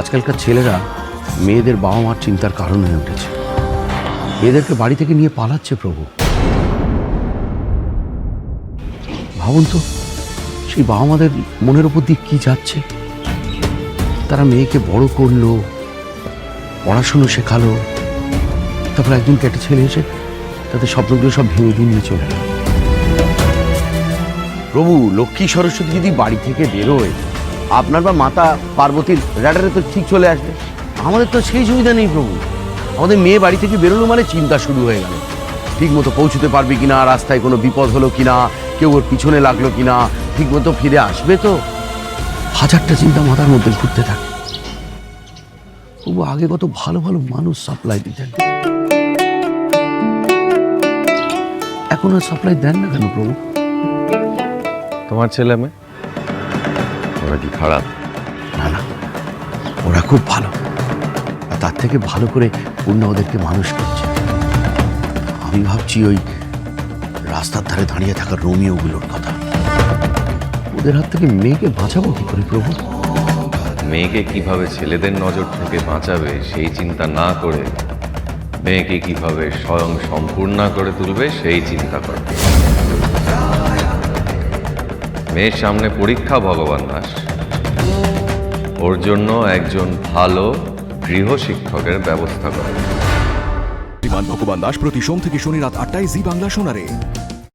আজকালকার ছেলেরা মেয়েদের বাবা মার চিন্তার কারণ হয়ে উঠেছে। মেয়েদেরকে বাড়ি থেকে নিয়ে পালাচ্ছে প্রভু। ভাবুন তো, সেই বাবা মাদের মনের ওপর দিয়ে কি যাচ্ছে? তারা মেয়েকে বড় করল, পড়াশুনো শেখালো, তারপর একদিন একটা ছেলে এসে তাদের স্বপ্নগুলো সব ভেঙে দিয়ে নিয়ে চলে প্রভু, লক্ষ্মী সরস্বতী যদি বাড়ি থেকে বেরোয় আপনার বা মাতা পার্বতীর র্যাডারে তো ঠিক চলে আসবে। আমাদের তো সেই সুবিধা নেই প্রভু। আমাদের মেয়ে বাড়ি থেকে বেরোলো মানে চিন্তা শুরু হয়ে গেল। ঠিক মতো পৌঁছতে পারবে কিনা, রাস্তায় কোনো বিপদ হলো কিনা, কেউ ওর পিছনে লাগল কিনা ঠিক মতো ফিরে আসবে তো? হাজারটা চিন্তা মাথার মধ্যে ঘুরতে থাকে। প্রভু, আগে কত ভালো ভালো মানুষ সাপ্লাই দিতেন। এখন আর সাপ্লাই দেন না কেন প্রভু? তোমার ছেলে মেয়ে? ওরা কি খারাপ। না না ওরা খুব ভালো। আর তার থেকে ভালো করে পূর্ণা ওদেরকে মানুষ করছে। আমি ভাবছি ওই রাস্তার ধারে দাঁড়িয়ে থাকা রোমিওগুলোর কথা। ওদের হাত থেকে মেয়েকে বাঁচাবো কি করে প্রভু? মেয়েকে কীভাবে ছেলেদের নজর থেকে বাঁচাবে সেই চিন্তা না করে মেয়েকে কীভাবে স্বয়ং সম্পূর্ণ করে তুলবে সেই চিন্তা করে মেয়ের সামনে পরীক্ষা, ভগবান দাস। ওর জন্য একজন ভালো গৃহ শিক্ষকের ব্যবস্থা করে। ভগবান দাস প্রতি সোম থেকে শনি রাত আটটায় জি বাংলা শোনারে।